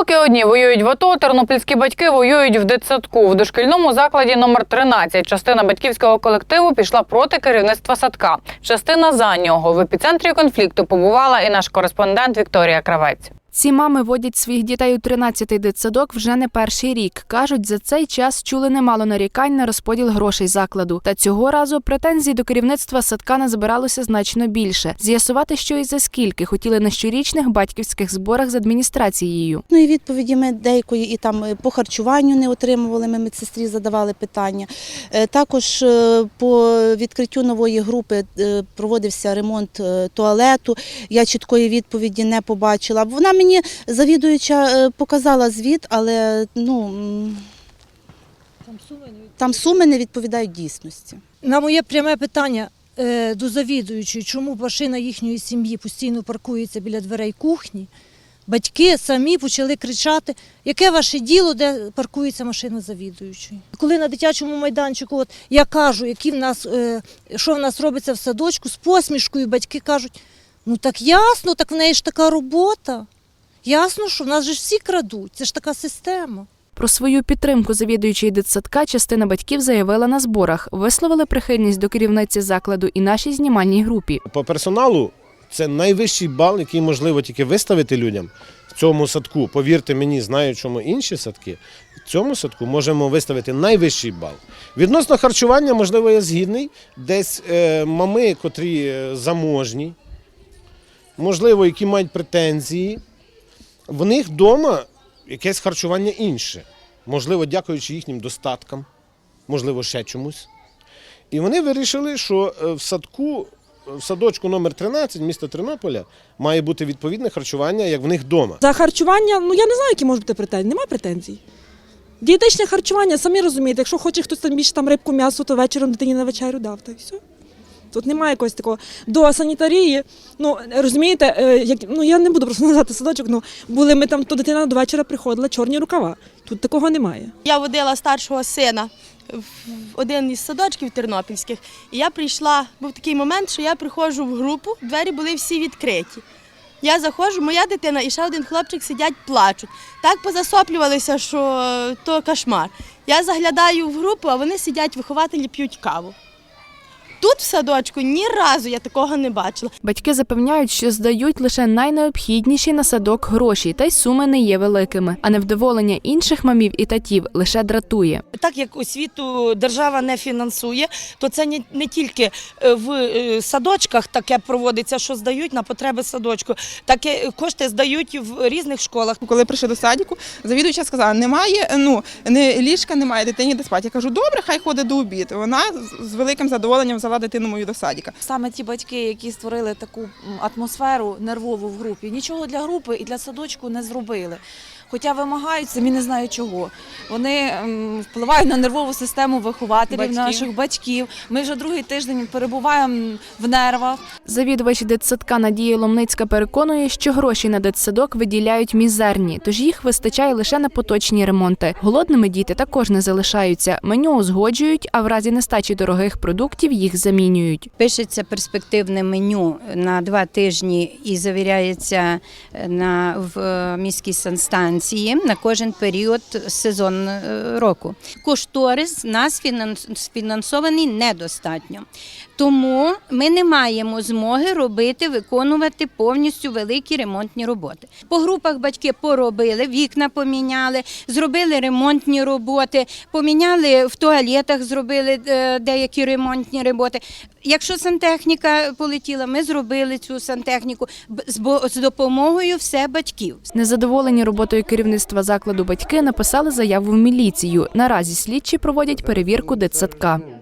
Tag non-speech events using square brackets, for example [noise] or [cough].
Поки одні воюють в АТО, тернопільські батьки воюють в дитсадку. В дошкільному закладі номер 13 частина батьківського колективу пішла проти керівництва садка. Частина за нього. В епіцентрі конфлікту побувала і наш кореспондент Вікторія Кравець. Ці мами водять своїх дітей у 13-й дитсадок вже не перший рік. Кажуть, за цей час чули немало нарікань на розподіл грошей закладу. Та цього разу претензій до керівництва садка назбиралося значно більше. З'ясувати, що і за скільки хотіли на щорічних батьківських зборах з адміністрацією. Ну і відповіді ми деякої і там е, по харчуванню не отримували. Ми медсестрі задавали питання. Е, Також е, по відкриттю нової групи проводився ремонт туалету. Я чіткої відповіді не побачила. Вона мені завідуюча е, показала звіт, але ну там суми не відповідають дійсності. На моє пряме питання е, до завідуючої, чому машина їхньої сім'ї постійно паркується біля дверей кухні, батьки самі почали кричати, яке ваше діло, де паркується машина завідуючої. Коли на дитячому майданчику, от я кажу, які в нас, е, що в нас робиться в садочку, з посмішкою батьки кажуть, ну так ясно, так в неї ж така робота. Ясно, що в нас же ж всі крадуть, це ж така система. Про свою підтримку завідуючої дитсадка частина батьків заявила на зборах. Висловили прихильність до керівниці закладу і нашій знімальній групі. По персоналу це найвищий бал, який можливо тільки виставити людям в цьому садку. Повірте мені, знаю, чому інші садки. В цьому садку можемо виставити найвищий бал. Відносно харчування, можливо, я згідний. Десь е, мами, котрі е, заможні, можливо, які мають претензії, в них вдома якесь харчування інше. Можливо, дякуючи їхнім достаткам, можливо, ще чомусь. І вони вирішили, що е, в садку, в садочку номер 13 міста Тернополя має бути відповідне харчування, як в них вдома. За харчування, ну я не знаю, які можуть бути претензії. Немає претензій. Дієтичне харчування, самі розумієте, якщо хоче хтось там більше там рибку, м'ясо, то вечором дитині на вечерю дав, та й все. Тут немає якогось такого. До санітарії, ну розумієте, е, як, ну я не буду просто [laughs] називати садочок, ну були ми там, то дитина до вечора приходила, чорні рукава. Тут такого немає. Я водила старшого сина в один із садочків тернопільських, і я прийшла. Був такий момент, що я приходжу в групу, двері були всі відкриті. Я заходжу, моя дитина і ще один хлопчик сидять, плачуть. Так позасоплювалися, що то кошмар. Я заглядаю в групу, а вони сидять, вихователі п'ють каву. Тут в садочку ні разу я такого не бачила. Батьки запевняють, що здають лише найнеобхідніші на садок гроші, та й суми не є великими. А невдоволення інших мамів і татів лише дратує. Так як освіту держава не фінансує, то це не, не тільки е, в е, садочках таке проводиться, що здають на потреби садочку, таке кошти здають в різних школах. Коли прийшли до садіку, завідувача сказала, немає, ну не ліжка, немає дитині де спати. Я кажу, добре, хай ходить до обіду. Вона з- з великим задоволенням взяла дитину мою до садіка. Саме ті батьки, які створили таку атмосферу нервову в групі, нічого для групи і для садочку не зробили. Хоча вимагають самі не знаю чого. Вони ем, впливають на нервову систему вихователів, Батьків. наших батьків. Ми вже другий тиждень перебуваємо в нервах. Завідувач дитсадка Надія Ломницька переконує, що гроші на дитсадок виділяють мізерні, тож їх вистачає лише на поточні ремонти. Голодними діти також не залишаються. Меню узгоджують, а в разі нестачі дорогих продуктів їх замінюють. Пишеться перспективне меню на два тижні і завіряється на в е, міській санстанції на кожен період сезон е, року. Кошторис нас фінансований недостатньо. Тому ми не маємо змоги робити, виконувати повністю великі ремонтні роботи. По групах батьки поробили, вікна поміняли, зробили ремонтні роботи, поміняли в туалетах, зробили е, деякі ремонтні роботи. Якщо сантехніка полетіла, ми зробили цю сантехніку з допомогою все батьків. Незадоволені роботою керівництва закладу батьки написали заяву в міліцію. Наразі слідчі проводять перевірку дитсадка.